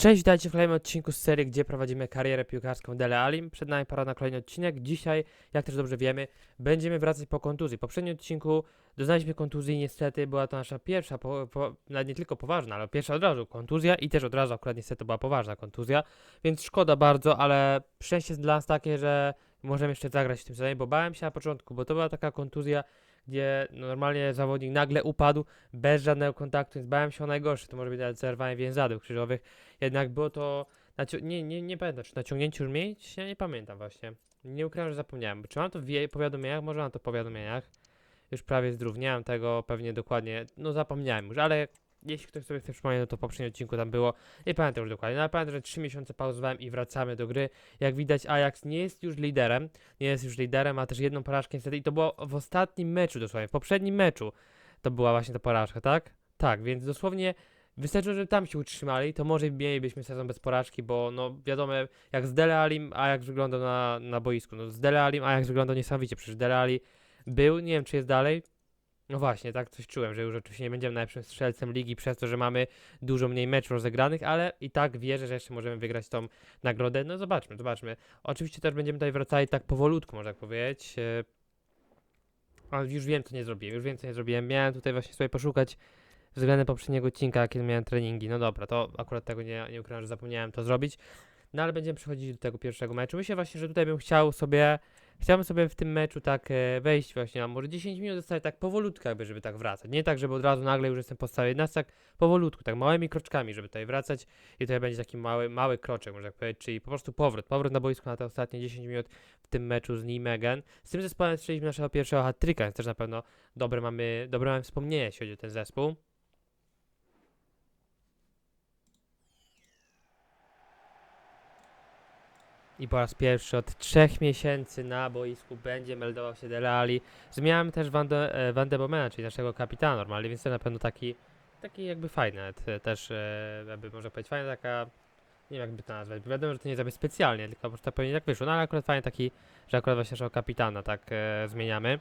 Cześć, witajcie w kolejnym odcinku z serii, gdzie prowadzimy karierę piłkarską Dele Alim. Przed nami pora na kolejny odcinek. Dzisiaj, jak też dobrze wiemy, będziemy wracać po kontuzji. W poprzednim odcinku doznaliśmy kontuzji niestety była to nasza pierwsza, po, po, nawet nie tylko poważna, ale pierwsza od razu kontuzja i też od razu akurat niestety była poważna kontuzja, więc szkoda bardzo, ale szczęście jest dla nas takie, że możemy jeszcze zagrać w tym sezonie, bo bałem się na początku, bo to była taka kontuzja, gdzie normalnie zawodnik nagle upadł bez żadnego kontaktu, więc bałem się o najgorsze, to może być nawet zerwanie więzadeł krzyżowych, jednak było to. Nie, nie, nie pamiętam, czy naciągnięciu? Ja nie pamiętam właśnie. Nie ukrywam, że zapomniałem. Czy mam to w powiadomieniach? Może mam to w powiadomieniach. Już prawie zdrów. Nie mam tego pewnie dokładnie. No zapomniałem już, ale jeśli ktoś sobie chce przypomnieć, no to w poprzednim odcinku tam było. Nie pamiętam już dokładnie. No, ale pamiętam, że 3 miesiące pauzowałem i wracamy do gry. Jak widać, Ajax nie jest już liderem. Nie jest już liderem, ma też jedną porażkę niestety. I to było w ostatnim meczu dosłownie. W poprzednim meczu to była właśnie ta porażka, tak? Tak, więc dosłownie Wystarczy, że tam się utrzymali, to może mielibyśmy sezon bez porażki, bo no wiadomo, jak z Dele Alim Ajax wyglądał na, na boisku. No z Dele Alim Ajax wyglądał niesamowicie, przecież Dele był, nie wiem czy jest dalej. No właśnie, tak coś czułem, że już oczywiście nie będziemy najlepszym strzelcem ligi przez to, że mamy dużo mniej meczów rozegranych, ale i tak wierzę, że jeszcze możemy wygrać tą nagrodę. No zobaczmy, zobaczmy. Oczywiście też będziemy tutaj wracali tak powolutku, można tak powiedzieć. e, Ale już wiem, co nie zrobiłem, już wiem, co nie zrobiłem. Miałem tutaj właśnie sobie poszukać względem poprzedniego odcinka, kiedy miałem treningi. No dobra, to akurat tego nie, nie ukrywam, że zapomniałem to zrobić. No ale będziemy przechodzić do tego pierwszego meczu. Myślę właśnie, że tutaj bym chciał sobie, chciałbym sobie w tym meczu tak e, wejść właśnie, a może 10 minut zostać tak powolutku jakby, żeby tak wracać. Nie tak, żeby od razu nagle już jestem po stałej tak powolutku, tak małymi kroczkami, żeby tutaj wracać i tutaj będzie taki mały, mały kroczek, można tak powiedzieć, czyli po prostu powrót, powrót na boisku na te ostatnie 10 minut w tym meczu z Nijmegen. Z tym zespołem strzeliśmy naszego pierwszego hat-tricka, więc też na pewno dobre mamy, dobre mamy wspomnienie, jeśli chodzi o ten zespół. I po raz pierwszy od trzech miesięcy na boisku będzie meldował się Dele Alli. Zmieniamy też Van de, e, Van de Bomena, czyli naszego kapitana normalnie, więc to na pewno taki, taki jakby fajny, e, też e, jakby można powiedzieć fajna taka, nie wiem jakby to nazwać, bo wiadomo, że to nie jest specjalnie, tylko po prostu tak pewnie tak wyszło, no ale akurat fajny taki, że akurat właśnie naszego kapitana tak e, zmieniamy.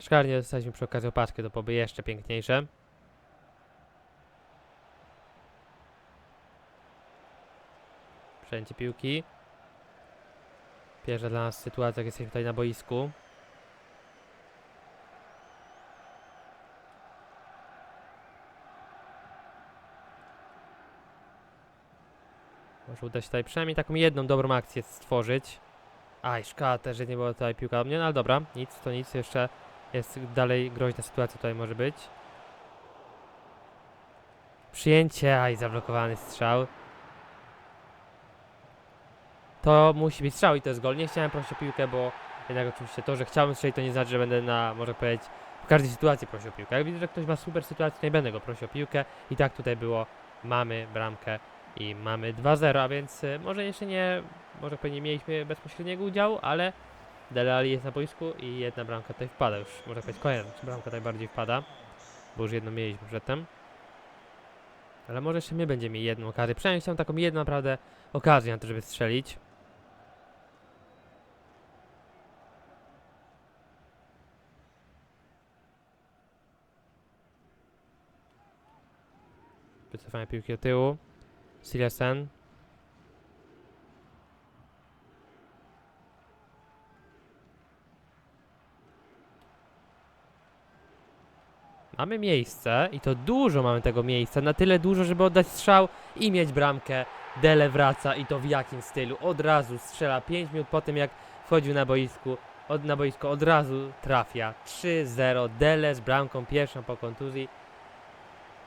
Szkoda, dostaliśmy przy okazji opaczkę, to byłoby jeszcze piękniejsze. Przejęcie piłki. Pierwsza dla nas sytuacja, jak jesteśmy tutaj na boisku. Może uda się tutaj przynajmniej taką jedną dobrą akcję stworzyć. Aj, szkoda też, że nie było tutaj piłka do mnie, no ale dobra, nic, to nic, jeszcze jest dalej groźna sytuacja tutaj może być. Przyjęcie, aj, zablokowany strzał. To musi być strzał i to jest gol. Nie chciałem prosić o piłkę, bo jednak oczywiście to, że chciałbym strzelić, to nie znaczy, że będę na, może powiedzieć, w każdej sytuacji prosił o piłkę. Jak widzę, że ktoś ma super sytuację, to nie będę go prosił o piłkę. I tak tutaj było. Mamy bramkę i mamy 2-0, a więc y, może jeszcze nie, może pewnie mieliśmy bezpośredniego udziału, ale Dele Alli jest na boisku i jedna bramka tutaj wpada już. Można powiedzieć kolejna, bramka tutaj bardziej wpada, bo już jedną mieliśmy przedtem. Ale może jeszcze my będziemy jedną okazję. Przynajmniej chciałem taką jedną naprawdę okazję na to, żeby strzelić. Wycofanie piłki do tyłu. Silesen. Mamy miejsce i to dużo mamy tego miejsca, na tyle dużo, żeby oddać strzał i mieć bramkę. Dele wraca i to w jakim stylu? Od razu strzela 5 minut po tym jak wchodził na boisku. Od, na boisko od razu trafia 3-0. Dele z bramką pierwszą po kontuzji.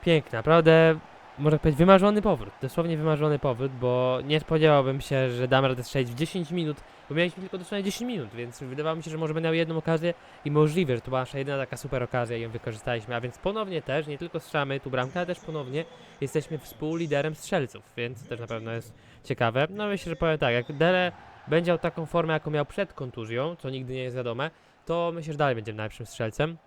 Piękny, naprawdę można powiedzieć wymarzony powrót. Dosłownie wymarzony powrót, bo nie spodziewałbym się, że dam radę strzelić w 10 minut, bo mieliśmy tylko dosłownie 10 minut, więc wydawało mi się, że może będę miał jedną okazję i możliwe, że to była nasza jedyna taka super okazja i ją wykorzystaliśmy. A więc ponownie też, nie tylko strzelamy tu bramkę, ale też ponownie jesteśmy współliderem strzelców, więc też na pewno jest ciekawe. No myślę, że powiem tak, jak Dele będzie miał taką formę, jaką miał przed kontuzją, co nigdy nie jest wiadome, to myślę, że dalej będzie najlepszym strzelcem.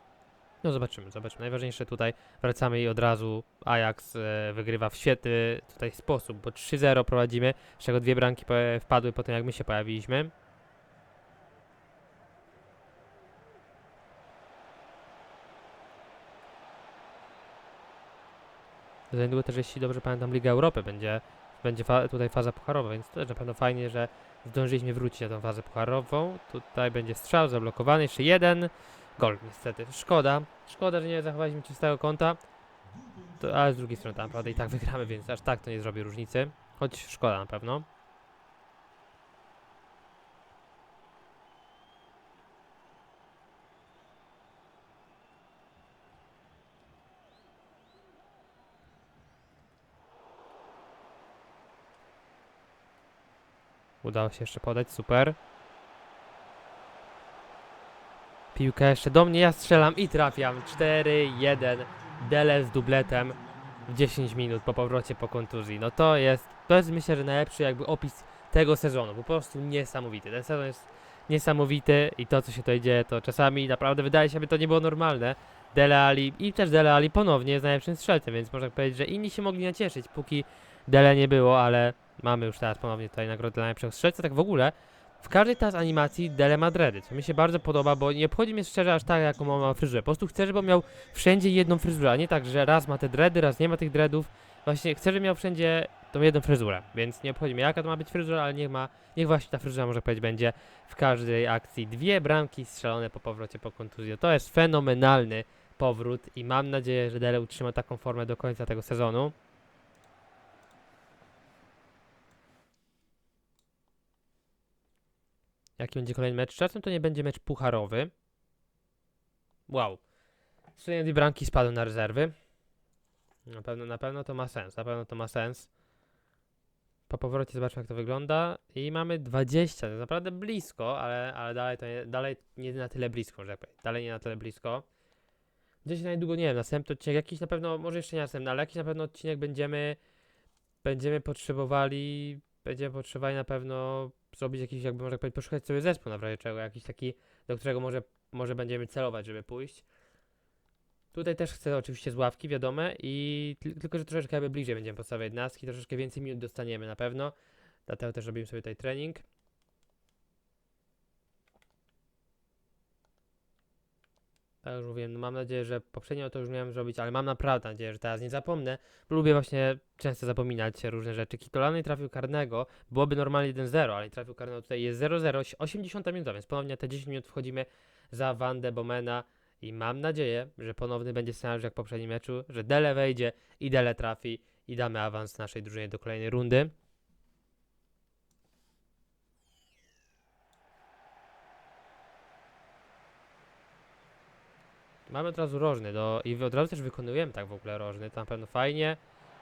No zobaczymy, zobaczymy. Najważniejsze tutaj wracamy i od razu Ajax e, wygrywa w świetny tutaj sposób, bo 3-0 prowadzimy, z czego dwie bramki wpadły po tym jak my się pojawiliśmy. Za niedługo też, jeśli dobrze pamiętam, Liga Europy będzie będzie fa tutaj faza pucharowa, więc to też na pewno fajnie, że zdążyliśmy wrócić na tą fazę pucharową. Tutaj będzie strzał zablokowany, jeszcze jeden. Gol, niestety. Szkoda. Szkoda, że nie zachowaliśmy czystego konta. To, ale z drugiej strony tam naprawdę i tak wygramy, więc aż tak to nie zrobi różnicy. Choć szkoda na pewno. Udało się jeszcze podać, super. Piłkę jeszcze do mnie, ja strzelam i trafiam. 4-1. Dele z dubletem w 10 minut po powrocie po kontuzji. No to jest, to jest myślę, że najlepszy jakby opis tego sezonu. Po prostu niesamowity. Ten sezon jest niesamowity i to co się tutaj dzieje, to czasami naprawdę wydaje się, aby to nie było normalne. Dele Ali i też Dele Ali ponownie jest najlepszym strzelcem, więc można powiedzieć, że inni się mogli nacieszyć, póki Dele nie było, ale mamy już teraz ponownie tutaj nagrodę dla najlepszego strzelca. Tak w ogóle, w każdej teraz animacji Dele ma dready, co mi się bardzo podoba, bo nie obchodzi mnie szczerze aż tak, jaką ma fryzurę. Po prostu chcę, żeby miał wszędzie jedną fryzurę, a nie tak, że raz ma te dready, raz nie ma tych dreadów. Właśnie chcę, żeby miał wszędzie tą jedną fryzurę, więc nie obchodzi mnie jaka to ma być fryzura, ale niech ma, niech właśnie ta fryzura, może powiedzieć, będzie w każdej akcji. Dwie bramki strzelone po powrocie po kontuzji. To jest fenomenalny powrót i mam nadzieję, że Dele utrzyma taką formę do końca tego sezonu. Jaki będzie kolejny mecz? Czasem to nie będzie mecz pucharowy. Wow. Dwie bramki, spadłem na rezerwy. Na pewno, na pewno to ma sens, na pewno to ma sens. Po powrocie zobaczmy jak to wygląda i mamy 20, to naprawdę blisko, ale, ale dalej, to nie, dalej nie na tyle blisko, że tak powiem. Dalej nie na tyle blisko. Gdzieś na niedługo, nie wiem, następny odcinek, jakiś na pewno, może jeszcze nie następny, ale jakiś na pewno odcinek będziemy, będziemy potrzebowali, będziemy potrzebowali na pewno zrobić jakiś, jakby można powiedzieć, poszukać sobie zespół na razie czego, jakiś taki, do którego może, może będziemy celować, żeby pójść. Tutaj też chcę oczywiście z ławki, wiadome, i tyl- tylko, że troszeczkę jakby bliżej będziemy podstawiać naski, troszeczkę więcej minut dostaniemy na pewno, dlatego też robimy sobie tutaj trening. Tak już mówiłem, no mam nadzieję, że poprzednio to już miałem zrobić, ale mam naprawdę nadzieję, że teraz nie zapomnę, bo lubię właśnie często zapominać różne rzeczy. Kitolany trafił karnego, byłoby normalnie 1-0, ale trafił karnego tutaj jest 0-0, 80 minuta, więc ponownie te 10 minut wchodzimy za Wandę Bomena i mam nadzieję, że ponowny będzie scenariusz jak w poprzednim meczu, że Dele wejdzie i Dele trafi i damy awans naszej drużynie do kolejnej rundy. Mamy od razu rożny do, i od razu też wykonujemy tak w ogóle rożny, to na pewno fajnie.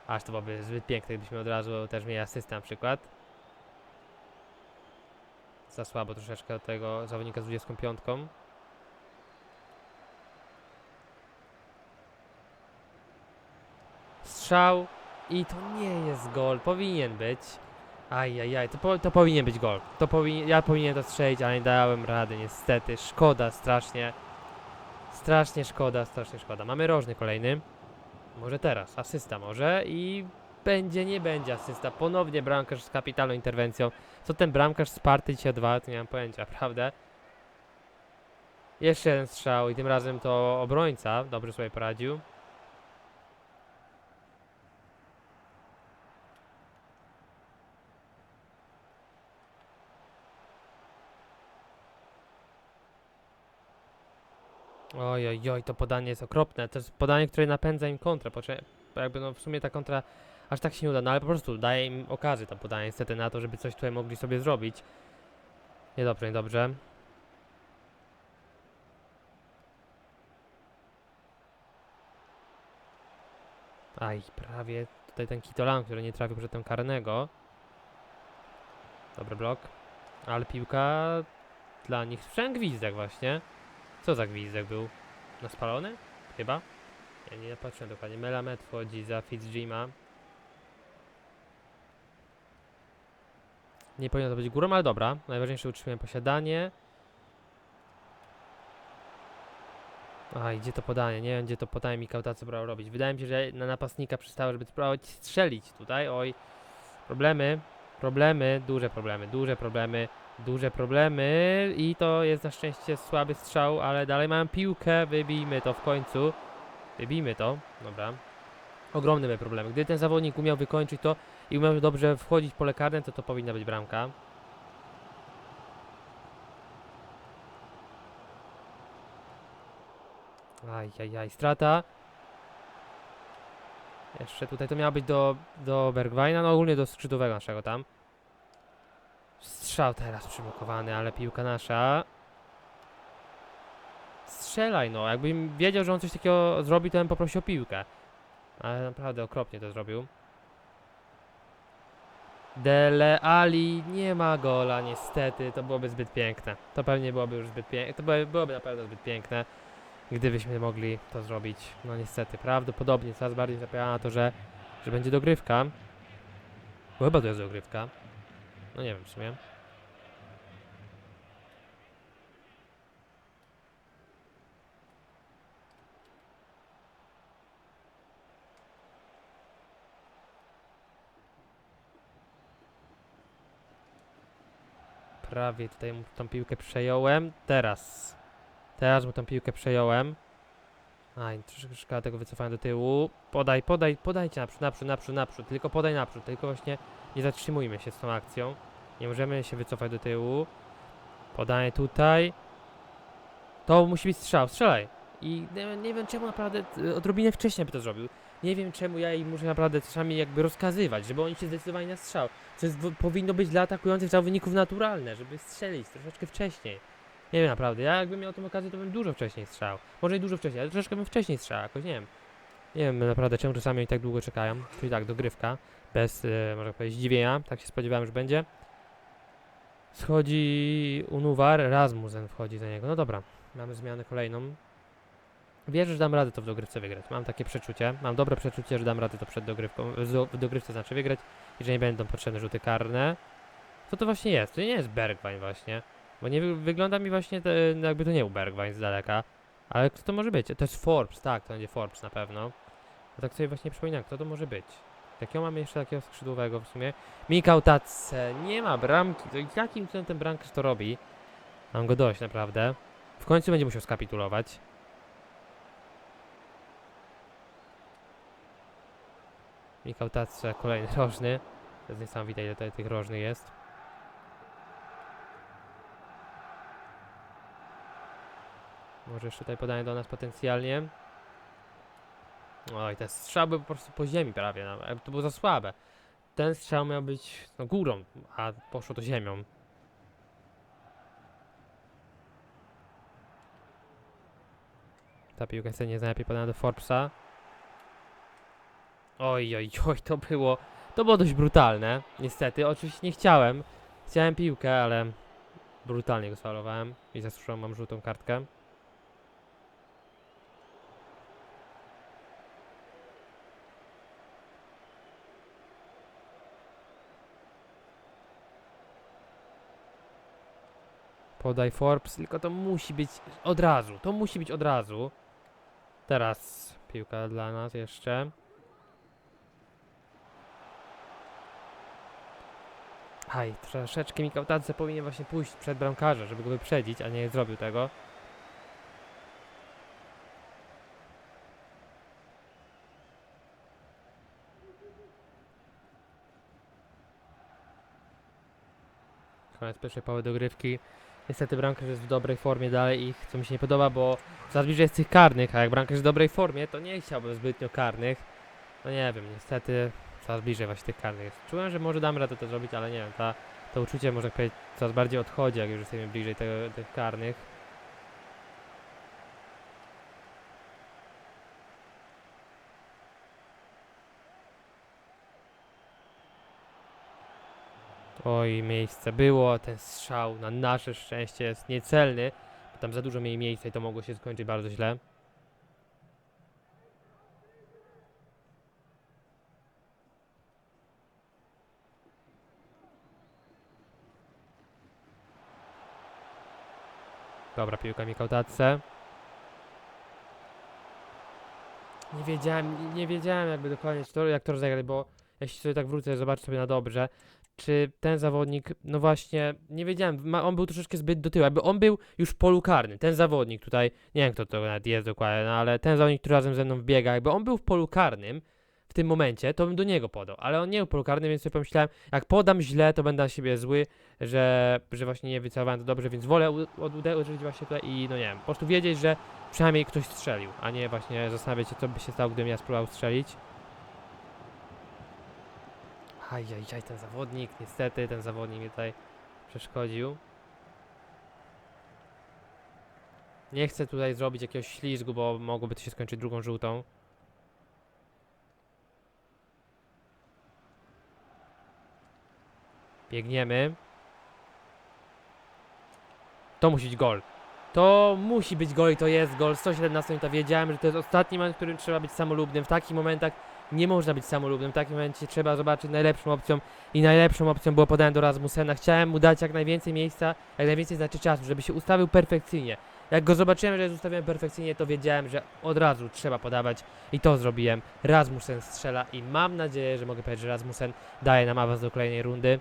Aż to byłoby zbyt piękne, gdybyśmy od razu też mieli asystę na przykład. Za słabo troszeczkę do tego zawodnika z 25. Strzał i to nie jest gol, powinien być. Ajajaj, to, po, to powinien być gol. To ja powinienem to strzelić, ale nie dałem rady niestety. Szkoda strasznie. Strasznie szkoda, strasznie szkoda. Mamy rożny kolejny. Może teraz, asysta może i będzie, nie będzie asysta. Ponownie bramkarz z kapitalną interwencją. Co ten bramkarz sparty dzisiaj dwa, to nie mam pojęcia, prawda? Jeszcze jeden strzał i tym razem to obrońca dobrze sobie poradził. Oj, oj, to podanie jest okropne. To jest podanie, które napędza im kontrę. Bo jakby no w sumie ta kontra aż tak się nie uda, no ale po prostu daje im okazję to podanie niestety na to, żeby coś tutaj mogli sobie zrobić. Niedobrze, niedobrze. Aj, prawie tutaj ten Kitolan, który nie trafił przedtem karnego. Dobry blok. Ale piłka dla nich sprzęt gwizdek właśnie. Co za gwizdek był? Na spalony? Chyba? Ja nie patrzyłem dokładnie. Melamed wchodzi za Fitzjima. Nie powinno to być górą, ale dobra. Najważniejsze utrzymujemy posiadanie. A, gdzie to podanie? Nie wiem, gdzie to podanie Mikał tacy brał robić. Wydaje mi się, że na napastnika przystało, żeby spróbować strzelić tutaj. Oj, problemy, problemy, duże problemy, duże problemy, duże problemy i to jest na szczęście słaby strzał, ale dalej mam piłkę, wybijmy to w końcu. Wybijmy to, dobra. Ogromne my problemy. Gdyby ten zawodnik umiał wykończyć to, i umiał dobrze wchodzić pole karne, to to powinna być bramka. Ajajaj, strata. Jeszcze tutaj to miało być do, do Bergwajna, no ogólnie do skrzydłowego naszego tam. Strzał teraz przyblokowany, ale piłka nasza. Strzelaj no, jakbym wiedział, że on coś takiego zrobi, to bym poprosił o piłkę. Ale naprawdę okropnie to zrobił. Dele Ali nie ma gola niestety, to byłoby zbyt piękne. To pewnie byłoby już zbyt piękne, to byłoby, byłoby naprawdę zbyt piękne, gdybyśmy mogli to zrobić. No niestety, prawdopodobnie coraz bardziej zapowiada na to, że, że będzie dogrywka. Bo chyba to jest dogrywka. No nie wiem w sumie. Prawie tutaj mu tą piłkę przejąłem. Teraz. Teraz mu tą piłkę przejąłem. Aj, troszeczkę tego wycofania do tyłu. Podaj, podaj, podajcie naprzód, naprzód, naprzód, naprzód. Tylko podaj naprzód. Tylko właśnie nie zatrzymujmy się z tą akcją. Nie możemy się wycofać do tyłu. Podanie tutaj. To musi być strzał, strzelaj. I nie, nie wiem czemu naprawdę y, odrobinę wcześniej by to zrobił. Nie wiem czemu ja im muszę naprawdę czasami jakby rozkazywać, żeby oni się zdecydowali na strzał. Co jest, powinno być dla atakujących zawodników naturalne, żeby strzelić troszeczkę wcześniej. Nie wiem naprawdę, ja jakbym miał tą okazję, to bym dużo wcześniej strzał. Może i dużo wcześniej, ale troszeczkę bym wcześniej strzał, jakoś nie wiem. Nie wiem naprawdę czemu czasami oni tak długo czekają. Czyli tak, dogrywka, bez, e, można powiedzieć, zdziwienia, tak się spodziewałem, że będzie. Schodzi Unuwar, Rasmussen wchodzi za niego. No dobra, mamy zmianę kolejną. Wierzę, że dam radę to w dogrywce wygrać. Mam takie przeczucie, mam dobre przeczucie, że dam radę to przed dogrywką, w dogrywce znaczy wygrać i że nie będą potrzebne rzuty karne. Co to właśnie jest? To nie jest Bergwijn właśnie. Bo nie wy wygląda mi właśnie, jakby to nie był Bergwijn z daleka. Ale kto to może być? To jest Forbes, tak, to będzie Forbes na pewno. A tak sobie właśnie przypominam, kto to może być. Jakiego mamy jeszcze takiego skrzydłowego w sumie? Mikał Tatce, nie ma bramki. To jakim cudem ten bramkarz to robi? Mam go dość naprawdę. W końcu będzie musiał skapitulować. Mikał Tatce, kolejny rożny. To jest niesamowite, ile tutaj tych rożnych jest. Może jeszcze tutaj podanie do nas potencjalnie. Oj, ten strzał był po prostu po ziemi prawie, jakby to było za słabe. Ten strzał miał być no, górą, a poszło to ziemią. Ta piłka sobie nie najlepiej podana do Forbesa. Oj, oj, oj, to było, to było dość brutalne, niestety. Oczywiście nie chciałem, chciałem piłkę, ale brutalnie go sfalowałem i zasłyszałem mam żółtą kartkę. Podaj Forbes, tylko to musi być od razu. To musi być od razu. Teraz piłka dla nas jeszcze. Aj, troszeczkę Mikał Tadze powinien właśnie pójść przed bramkarza, żeby go wyprzedzić, a nie zrobił tego. Koniec pierwszej połowy dogrywki. Niestety bramkarz jest w dobrej formie dalej i co mi się nie podoba, bo coraz bliżej jest tych karnych, a jak bramkarz jest w dobrej formie, to nie chciałbym zbytnio karnych. No nie wiem, niestety coraz bliżej właśnie tych karnych jest. Czułem, że może dam radę to zrobić, ale nie wiem, ta, to uczucie może powiedzieć coraz bardziej odchodzi, jak już jesteśmy bliżej tych karnych. Oj, miejsce było, ten strzał na nasze szczęście jest niecelny, bo tam za dużo mieli miejsca i to mogło się skończyć bardzo źle. Dobra, piłka Mikał Tatce. Nie wiedziałem, nie wiedziałem jakby dokładnie jak to rozegrać, bo jeśli sobie tak wrócę, zobaczę sobie na dobrze, czy ten zawodnik, no właśnie, nie wiedziałem, on był troszeczkę zbyt do tyłu, jakby on był już w polu karnym, ten zawodnik tutaj, nie wiem kto to nawet jest dokładnie, no ale ten zawodnik, który razem ze mną wbiega, jakby on był w polu karnym, w tym momencie, to bym do niego podał, ale on nie był polu karny, więc sobie pomyślałem, jak podam źle, to będę na siebie zły, że, że właśnie nie wycelowałem to dobrze, więc wolę uderzyć właśnie tutaj i no nie wiem, po prostu wiedzieć, że przynajmniej ktoś strzelił, a nie właśnie zastanawiać się, co by się stało, gdybym ja spróbował strzelić. Ajajaj, ten zawodnik, niestety ten zawodnik mi tutaj przeszkodził. Nie chcę tutaj zrobić jakiegoś ślizgu, bo mogłoby to się skończyć drugą żółtą. Biegniemy. To musi być gol. To musi być gol i to jest gol. 117 minuta. Wiedziałem, że to jest ostatni moment, w którym trzeba być samolubnym. W takich momentach nie można być samolubnym. W takim momencie trzeba zobaczyć najlepszą opcją. I najlepszą opcją było podanie do Rasmusena. Chciałem mu dać jak najwięcej miejsca, jak najwięcej znaczy czasu, żeby się ustawił perfekcyjnie. Jak go zobaczyłem, że jest ustawiony perfekcyjnie, to wiedziałem, że od razu trzeba podawać i to zrobiłem. Rasmussen strzela i mam nadzieję, że mogę powiedzieć, że Rasmussen daje nam awans do kolejnej rundy.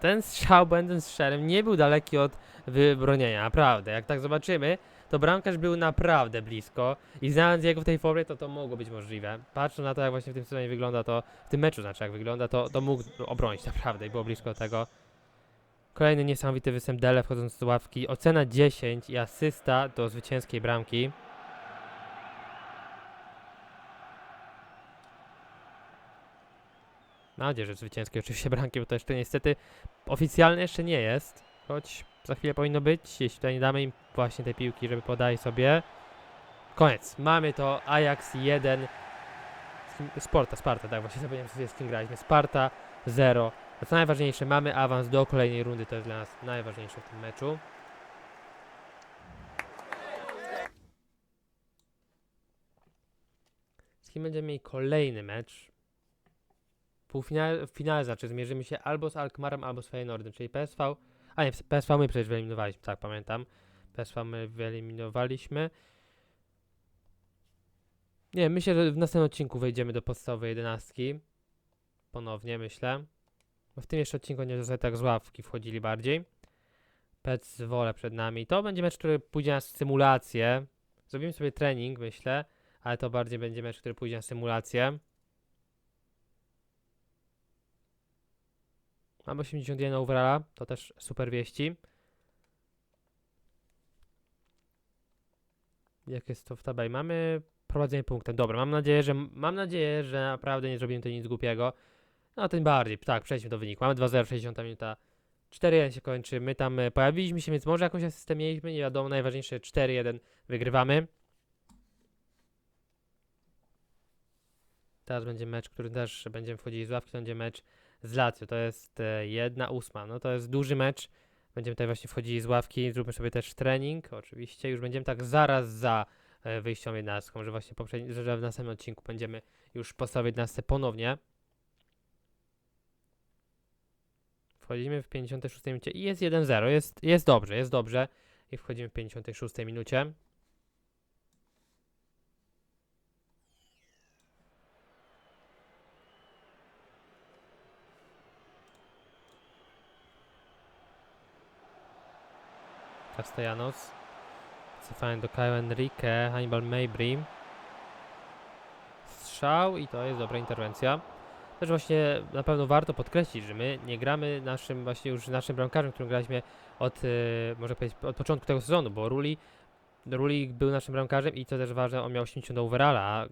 Ten strzał, będąc szczerym, nie był daleki od wybronienia, naprawdę. Jak tak zobaczymy, to bramkarz był naprawdę blisko i znając jego w tej formie, to to mogło być możliwe. Patrząc na to, jak właśnie w tym sezonie wygląda, to w tym meczu, znaczy jak wygląda, to, to mógł obronić naprawdę i było blisko tego. Kolejny niesamowity występ Dele wchodząc z ławki. Ocena 10 i asysta do zwycięskiej bramki. Mam nadzieję, że zwycięskiej oczywiście bramki, bo to jeszcze niestety oficjalne jeszcze nie jest. Choć za chwilę powinno być, jeśli tutaj nie damy im właśnie tej piłki, żeby podali sobie. Koniec. Mamy to Ajax 1. z kim- Sparta, tak właśnie zapomniałem sobie z kim graliśmy. Sparta 0. A co najważniejsze, mamy awans do kolejnej rundy, to jest dla nas najważniejsze w tym meczu. Z kim będziemy mieli kolejny mecz? Półfinale, w finale znaczy zmierzymy się albo z Alkmaarem, albo z Feyenoordem, czyli PSV. A nie, PSV my przecież wyeliminowaliśmy, tak pamiętam. PSV my wyeliminowaliśmy. Nie, myślę, że w następnym odcinku wejdziemy do podstawowej jedenastki. Ponownie, myślę. Bo w tym jeszcze odcinku nie zostali tak z ławki wchodzili bardziej. Pec wolę przed nami. To będzie mecz, który pójdzie na symulację. Zrobimy sobie trening, myślę, ale to bardziej będzie mecz, który pójdzie na symulację. Mam 81 overalla, to też super wieści. Jak jest to w tabeli? Mamy prowadzenie punktem. Dobra, mam nadzieję, że mam nadzieję, że naprawdę nie zrobimy to nic głupiego. No tym bardziej, tak, przejdźmy do wyniku. Mamy 2-0, 60 minuta. 4-1 się kończy. My tam e, pojawiliśmy się, więc może jakąś asystę mieliśmy, nie wiadomo. Najważniejsze 4-1 wygrywamy. Teraz będzie mecz, który też będziemy wchodzili z ławki, to będzie mecz z Lazio. To jest e, jedna ósma. No to jest duży mecz. Będziemy tutaj właśnie wchodzili z ławki. Zróbmy sobie też trening. Oczywiście już będziemy tak zaraz za e, wyjścią jednostką, że właśnie poprzedni, że w następnym odcinku będziemy już podstawowej jednostce ponownie. Wchodzimy w 56 minucie i jest 1-0. Jest, jest dobrze, jest dobrze. I wchodzimy w 56 minucie. Castellanos. Cofanie do Kyle Enrique, Hannibal Mabry. Strzał i to jest dobra interwencja. Też właśnie na pewno warto podkreślić, że my nie gramy naszym właśnie już naszym bramkarzem, którym graliśmy od, y, może powiedzieć, od początku tego sezonu, bo Ruli, Ruli był naszym bramkarzem i co też ważne, on miał 80 overalla,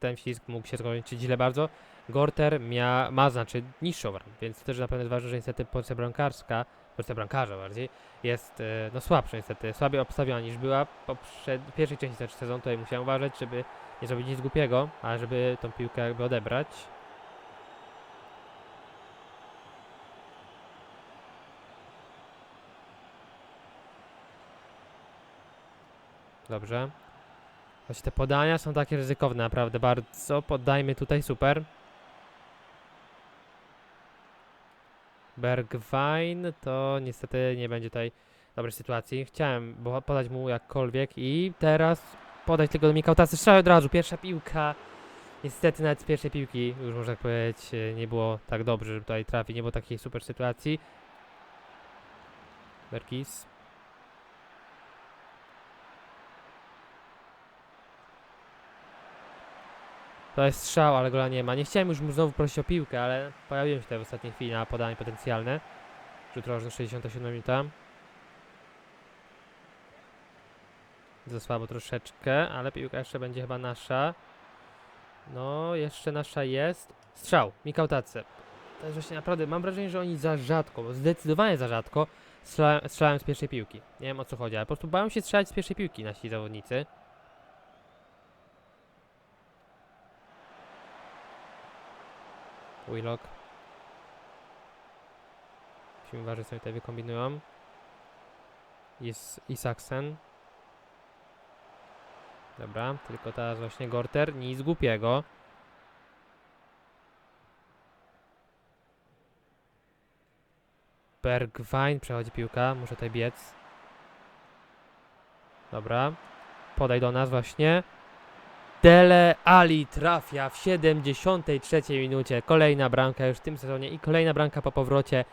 ten ślizg mógł się skończyć źle bardzo. Gorter mia, ma znaczy niższy overall, więc też na pewno jest ważne, że niestety pozycja bramkarska, pozycja bramkarza bardziej, jest e, no słabsza niestety, słabiej obstawiona niż była poprzed, w pierwszej części znaczy sezonu, tutaj musiałem uważać, żeby nie zrobić nic głupiego, a żeby tą piłkę jakby odebrać. Dobrze. Właśnie te podania są takie ryzykowne, naprawdę bardzo. Poddajmy tutaj, super. Bergwijn to niestety nie będzie tutaj dobrej sytuacji. Chciałem podać mu jakkolwiek i teraz podać tylko do Mikałtasy. Strzał od razu, pierwsza piłka. Niestety nawet z pierwszej piłki, już można tak powiedzieć, nie było tak dobrze, żeby tutaj trafić, nie było takiej super sytuacji. Berkis. To jest strzał, ale gola nie ma. Nie chciałem już mu znowu prosić o piłkę, ale pojawiłem się tutaj w ostatniej chwili na podanie potencjalne. Rzut rożny 67 minuta. Za słabo troszeczkę, ale piłka jeszcze będzie chyba nasza. No, jeszcze nasza jest. Strzał, Mikał Tace. To jest właśnie naprawdę, mam wrażenie, że oni za rzadko, bo zdecydowanie za rzadko strzelają, strzelają z pierwszej piłki. Nie wiem o co chodzi, ale po prostu bają się strzelać z pierwszej piłki nasi zawodnicy. Willock. Musimy uważać, co oni tutaj wykombinują. Is Isaksen. Dobra, tylko teraz właśnie Gorter, nic głupiego. Bergwijn, przechodzi piłka, muszę tutaj biec. Dobra, podaj do nas właśnie. Dele Ali trafia w 73 minucie. Kolejna bramka już w tym sezonie i kolejna bramka po powrocie.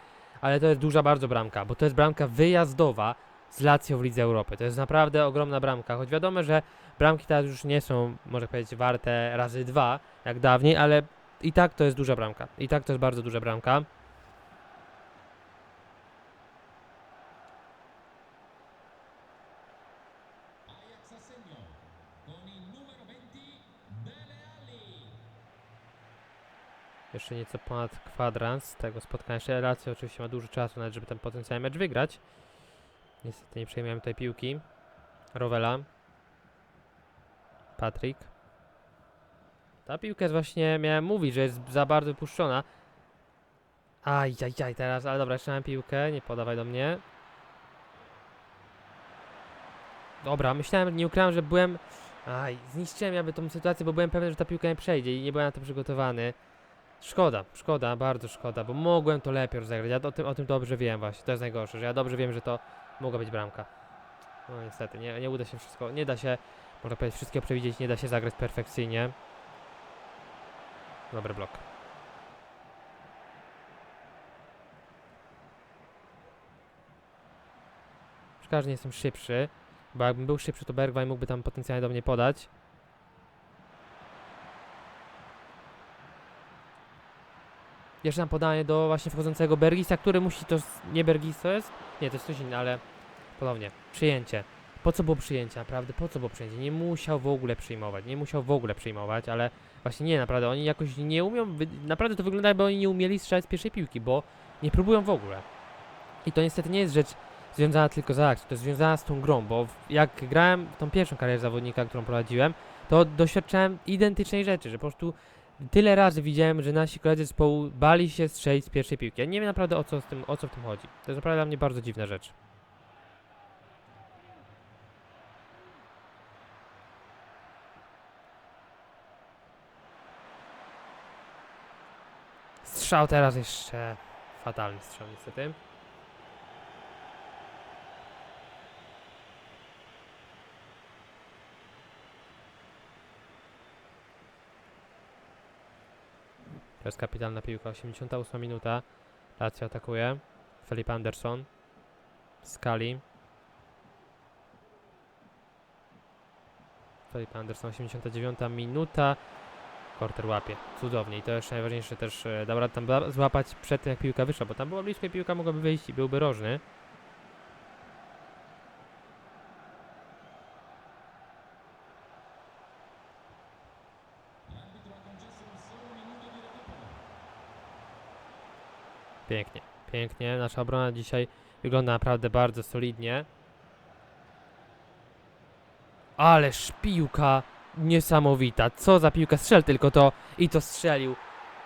Ale to jest duża bardzo bramka, bo to jest bramka wyjazdowa z Lazio w Lidze Europy. To jest naprawdę ogromna bramka, choć wiadomo, że bramki teraz już nie są, można powiedzieć, warte razy dwa, jak dawniej, ale i tak to jest duża bramka. I tak to jest bardzo duża bramka. Jeszcze nieco ponad kwadrans tego spotkania. Jeszcze Lazio oczywiście ma dużo czasu nawet, żeby ten potencjalny mecz wygrać. Niestety nie przejmujemy tutaj piłki. Rowela. Patryk. Ta piłka jest właśnie, miałem mówić, że jest za bardzo wypuszczona. Aj, aj, aj, teraz, ale dobra, jeszcze mam piłkę, nie podawaj do mnie. Dobra, myślałem, nie ukrywam, że byłem... Aj, zniszczyłem jakby tą sytuację, bo byłem pewien, że ta piłka nie przejdzie i nie byłem na to przygotowany. Szkoda, szkoda, bardzo szkoda, bo mogłem to lepiej rozegrać. Ja o tym, o tym dobrze wiem właśnie, to jest najgorsze, że ja dobrze wiem, że to mogła być bramka. No niestety, nie, nie uda się wszystko, nie da się, można powiedzieć, wszystkiego przewidzieć, nie da się zagrać perfekcyjnie. Dobry blok. Przy każdym jestem szybszy, bo jakbym był szybszy, to Bergwijn mógłby tam potencjalnie do mnie podać. Jeszcze tam podanie do właśnie wchodzącego Bergisa, który musi to... Nie Bergis to jest? Nie, to jest coś innego, ale ponownie. Przyjęcie. Po co było przyjęcie? Naprawdę, po co było przyjęcie? Nie musiał w ogóle przyjmować, nie musiał w ogóle przyjmować, ale właśnie nie, naprawdę, oni jakoś nie umią, naprawdę to wygląda jakby oni nie umieli strzelać z pierwszej piłki, bo nie próbują w ogóle. I to niestety nie jest rzecz związana tylko z akcją, to jest związana z tą grą, bo jak grałem w tą pierwszą karierę zawodnika, którą prowadziłem, to doświadczałem identycznej rzeczy, że po prostu tyle razy widziałem, że nasi koledzy z zespołu bali się strzelić z pierwszej piłki. Ja nie wiem naprawdę o co, z tym, o co w tym chodzi. To jest naprawdę dla mnie bardzo dziwna rzecz. Strzał teraz jeszcze fatalny strzał niestety. Jest kapitalna piłka, 88 minuta. Lazio atakuje. Filip Anderson. Skali. Filip Anderson, 89 minuta. Korter łapie. Cudownie. I to jeszcze najważniejsze też e, dał radę tam złapać przed tym jak piłka wyszła, bo tam była blisko i piłka mogłaby wyjść i byłby rożny. Pięknie, pięknie. Nasza obrona dzisiaj wygląda naprawdę bardzo solidnie. Ależ piłka niesamowita. Co za piłka? Strzel tylko to i to strzelił.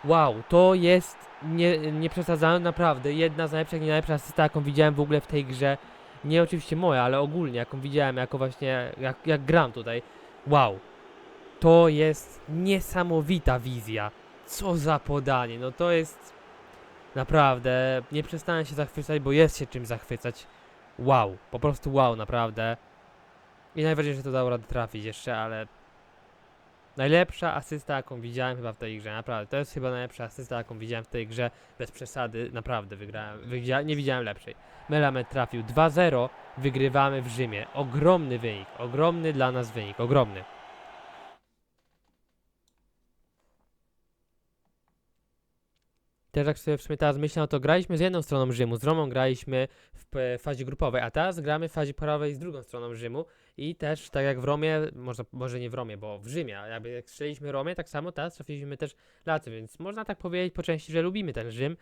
Wow, to jest, nie, nie przesadzałem, naprawdę jedna z najlepszych, nie najlepsza asysta, jaką widziałem w ogóle w tej grze. Nie oczywiście moja, ale ogólnie, jaką widziałem, jako właśnie, jak, jak gram tutaj. Wow, to jest niesamowita wizja. Co za podanie, no to jest Naprawdę, nie przestałem się zachwycać, bo jest się czym zachwycać. Wow, po prostu wow, naprawdę. I najważniejsze, że to dało radę trafić jeszcze, ale... Najlepsza asysta, jaką widziałem chyba w tej grze, naprawdę. To jest chyba najlepsza asysta, jaką widziałem w tej grze, bez przesady, naprawdę wygrałem, wydzia- nie widziałem lepszej. Melamed trafił 2-0, wygrywamy w Rzymie. Ogromny wynik, ogromny dla nas wynik, ogromny. Też jak sobie w sumie teraz myślę, no to graliśmy z jedną stroną Rzymu, z Romą graliśmy w p- fazie grupowej, a teraz gramy w fazie pucharowej z drugą stroną Rzymu i też tak jak w Romie, może, może nie w Romie, bo w Rzymie, jakby jak strzeliśmy Romie, tak samo teraz trafiliśmy też Lację, więc można tak powiedzieć po części, że lubimy ten Rzym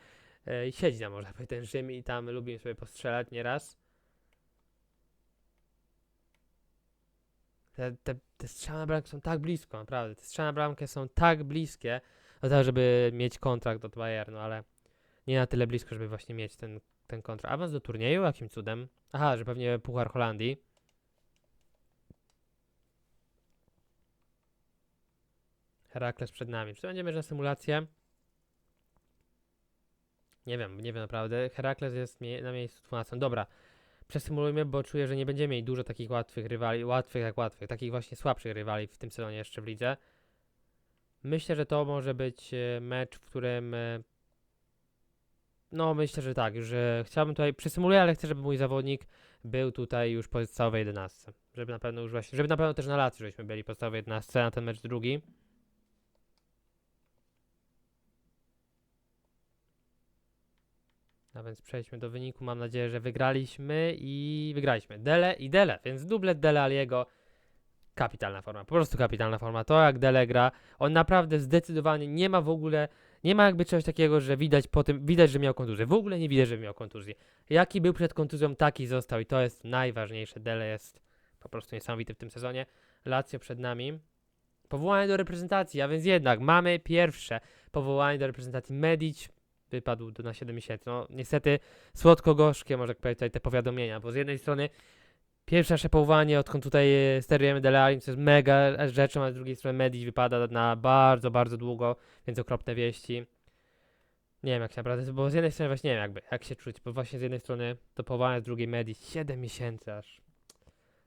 e, i siedzi nam można powiedzieć ten Rzym i tam lubimy sobie postrzelać nieraz. Te, te, te strzały na bramkę są tak blisko, naprawdę. Te strzały na bramkę są tak bliskie do tego, żeby mieć kontrakt od Bayernu, ale nie na tyle blisko, żeby właśnie mieć ten, ten kontrakt. Awans do turnieju? Jakim cudem? Aha, że pewnie Puchar Holandii. Herakles przed nami. Czy to będzie mecz na symulację? Nie wiem, nie wiem naprawdę. Herakles jest mie- na miejscu 12. Dobra, przesymulujmy, bo czuję, że nie będziemy mieli dużo takich łatwych rywali, łatwych jak łatwych, takich właśnie słabszych rywali w tym sezonie jeszcze w lidze. Myślę, że to może być e, mecz, w którym e, no myślę, że tak, że chciałbym tutaj przesymuluję, ale chcę, żeby mój zawodnik był tutaj już po podstawowej 11. Żeby na pewno już właśnie, żeby na pewno też na lat, żebyśmy byli podstawowej 11 na ten mecz drugi. A więc przejdźmy do wyniku. Mam nadzieję, że wygraliśmy i wygraliśmy. Dele i Dele, więc dublet Dele Aliego. Kapitalna forma, po prostu kapitalna forma. To jak Dele gra, on naprawdę zdecydowanie nie ma w ogóle, nie ma jakby czegoś takiego, że widać po tym, widać, że miał kontuzję. W ogóle nie widać, że miał kontuzję. Jaki był przed kontuzją, taki został i to jest najważniejsze. Dele jest po prostu niesamowity w tym sezonie. Lazio przed nami. Powołanie do reprezentacji, a więc jednak mamy pierwsze powołanie do reprezentacji. Medic wypadł na 7 miesięcy. No niestety słodko-gorzkie może powiedzieć tutaj te powiadomienia, bo z jednej strony pierwsze nasze powołanie, odkąd tutaj e, sterujemy Delealim, co jest mega rzeczą, a z drugiej strony Medic wypada na bardzo, bardzo długo, więc okropne wieści. Nie wiem jak się naprawdę, bo z jednej strony właśnie nie wiem jakby, jak się czuć, bo właśnie z jednej strony to powołanie, z drugiej Medic, 7 miesięcy aż.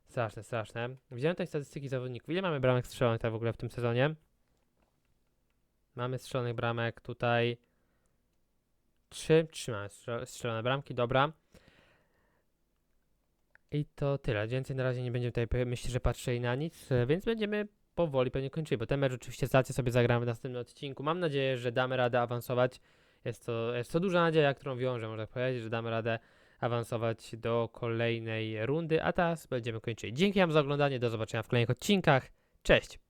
Straszne, straszne. Widziałem tutaj statystyki zawodników. Ile mamy bramek strzelonych tak w ogóle w tym sezonie? Mamy strzelonych bramek tutaj trzy, trzy mamy strzel- strzelone bramki, dobra. I to tyle. Więcej na razie nie będziemy tutaj, myślę, że patrzyli na nic, e, więc będziemy powoli pewnie kończyli, bo ten mecz oczywiście Lazio sobie zagramy w następnym odcinku. Mam nadzieję, że damy radę awansować. Jest to, jest to duża nadzieja, którą wiążę, można powiedzieć, że damy radę awansować do kolejnej rundy, a teraz będziemy kończyli. Dzięki Wam za oglądanie, do zobaczenia w kolejnych odcinkach. Cześć!